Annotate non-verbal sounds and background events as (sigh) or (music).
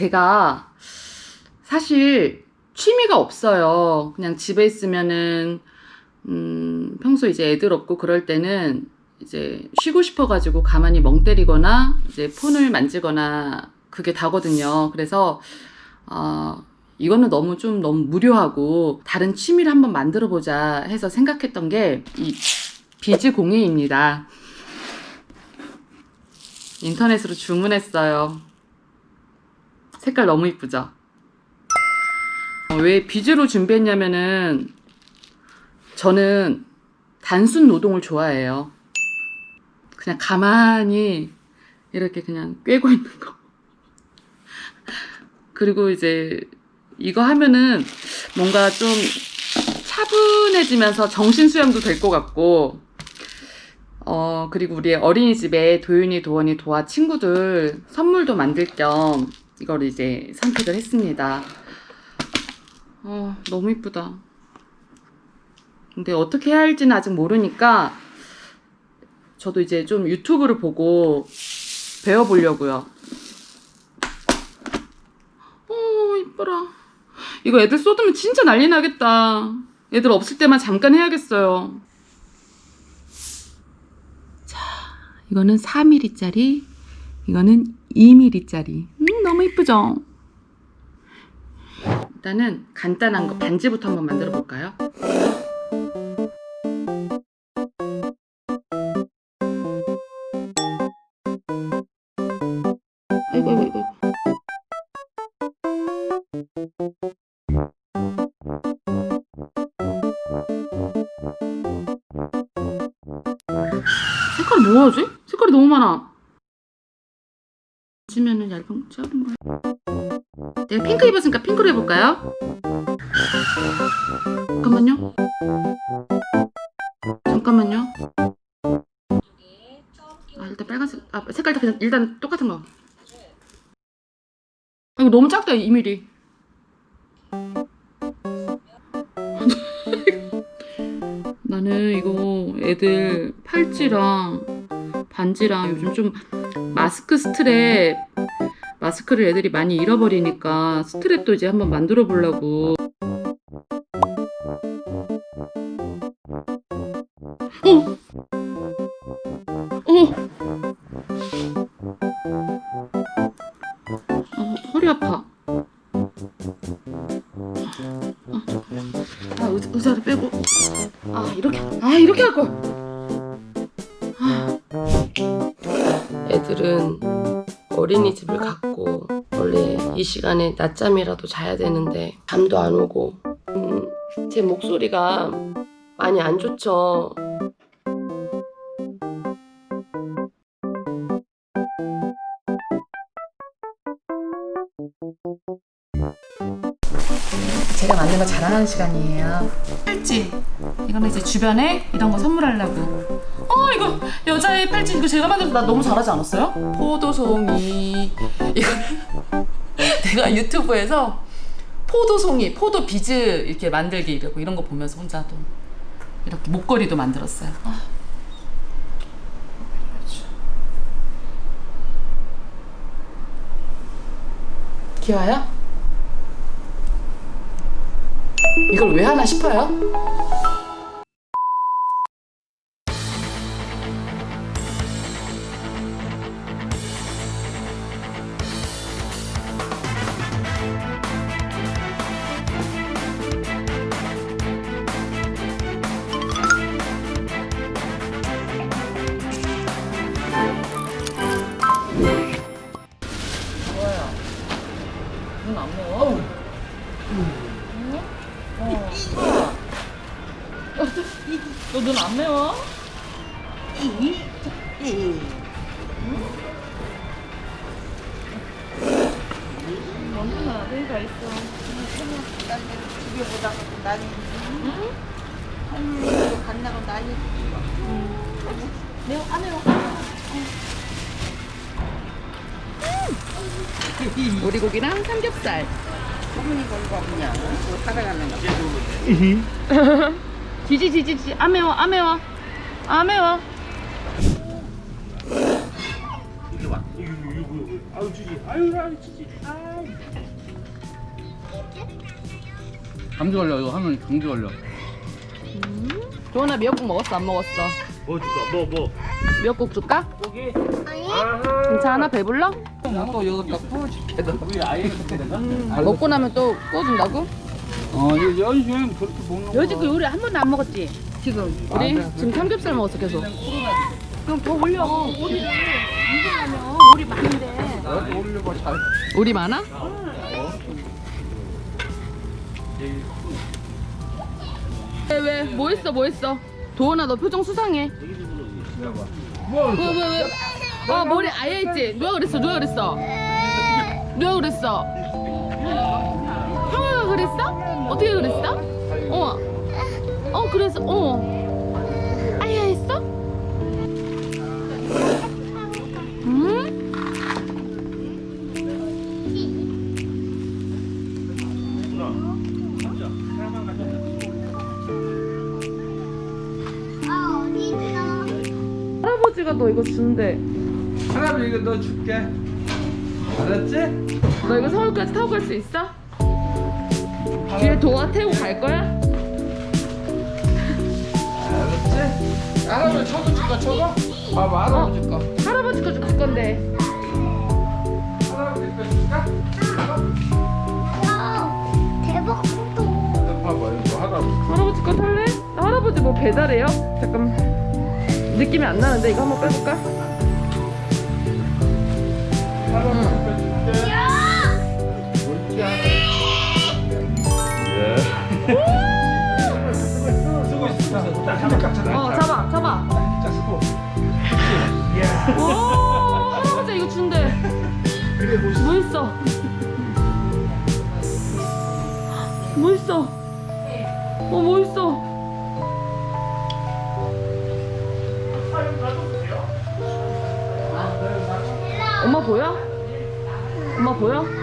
제가 사실 취미가 없어요. 그냥 집에 있으면은 음, 평소 이제 애들 없고 그럴 때는 이제 쉬고 싶어가지고 가만히 멍 때리거나 이제 폰을 만지거나 그게 다거든요. 그래서 어, 이거는 너무 좀 너무 무료하고 다른 취미를 한번 만들어 보자 해서 생각했던 게 이 비즈 공예입니다. 인터넷으로 주문했어요. 색깔 너무 이쁘죠? 어, 왜 비즈로 준비했냐면은 저는 단순 노동을 좋아해요. 그냥 가만히 이렇게 그냥 꿰고 있는 거. (laughs) 그리고 이제 이거 하면은 뭔가 좀 차분해지면서 정신 수양도 될 것 같고, 어, 그리고 우리 어린이집에 도윤이, 도원이, 도아 친구들 선물도 만들 겸 이걸 이제 선택을 했습니다. 어, 너무 이쁘다. 근데 어떻게 해야 할지는 아직 모르니까 저도 이제 좀 유튜브를 보고 배워보려고요. 어, 이뻐라. 이거 애들 쏟으면 진짜 난리 나겠다. 애들 없을 때만 잠깐 해야겠어요. 자, 이거는 4mm짜리, 이거는 2mm짜리. 음, 너무 이쁘죠? 일단은 간단한 거 반지부터 한번 만들어 볼까요? 색깔 뭐하지? 색깔이 너무 많아 지면은 얇은 짧은 거 내가 핑크 입었으니까 핑크로 해볼까요? 잠깐만요. 잠깐만요. 아 일단 빨간색 아 색깔 다 그냥 일단 똑같은 거. 아, 이거 너무 작다 2mm (laughs) 나는 이거 애들 팔찌랑 반지랑 요즘 좀 마스크 스트랩 마스크를 애들이 많이 잃어버리니까 스트랩도 이제 한번 만들어 보려고 어린이집을 갔고, 원래 이 시간에 낮잠이라도 자야 되는데, 잠도 안 오고, 음, 제 목소리가 많이 안 좋죠. 거 자랑하는 시간이에요. 팔찌. 이거는 이제 주변에 이런 거 선물하려고. 어, 이거 여자의 팔찌 이거 제가 만들어서 나 너무 잘하지 않았어요? 포도송이. 이거 (laughs) 내가 유튜브에서 포도송이, 포도 비즈 이렇게 만들기 이러고 이런 거 보면서 혼자도 이렇게 목걸이도 만들었어요. 아. 귀여워요? 이걸 왜 하나 싶어요? 너 눈 안 매워? 완전 아들가 있어. 집에 보다가 난리 할머니도 간다고 난리 매워? 안 매워? 오리고기랑 삼겹살. 할머니 걸고 그냥 뭐 살아가는 거 (laughs) 지지 지지 지지 안 매워 안 매워 안 매워 이리 와. 이거 이거 이거. 아유 주지. 아유 아유 주지. 아유. 감기 걸려 이거 하면 감기 걸려 도훈아 미역국 먹었어 안 먹었어? 뭐 줄까? 뭐 뭐? 미역국 줄까? 고기. 아, 괜찮아 배불러? 또 여기다 구워줄게 우리 아예 그렇게 된가? 먹고 나면 또 구워준다고? 어 이거 연수는 그렇게 먹는 거 여지껏 요리 한 번도 안 먹었지? 지금 우리 지금 삼겹살 먹었어 계속 그럼 더 올려 우리를 운동하면 우리 많은데 나도 올려봐 잘 우리 많아? 왜 왜? 뭐 했어 뭐 했어? 도훈아 너 표정 수상해 뭐왜왜 왜? 어 머리 아예 있지? 누가 그랬어 누가 그랬어? 누가 그랬어? 형아가 그랬어? 어떻게 그랬어? 어. 어 그래서 어. 아야 했어? 음? 할아버지가 너 이거 준대. 할아버지 이거 너 줄게 알았지? 너 이거 서울까지 타고 갈 수 있어? 뒤에 도와 태우고 갈 거야? 알았지? 할아버지 저거 줄까 저거? 봐봐 할아버지 거 할아버지 거줄 건데. 할아버지 거 줄까? 대박 또 이거 봐봐 이거 할아버지 할아버지 거 탈래? 나 할아버지 뭐 배달해요? 잠깐 느낌이 안 나는데 이거 한번 빼볼까? 어 잡아 잡아. 자 쓰고 오 할아버지 이거 준대. 그래 멋있어 뭐 있어? 뭐? 엄마 보여? 엄마 보여?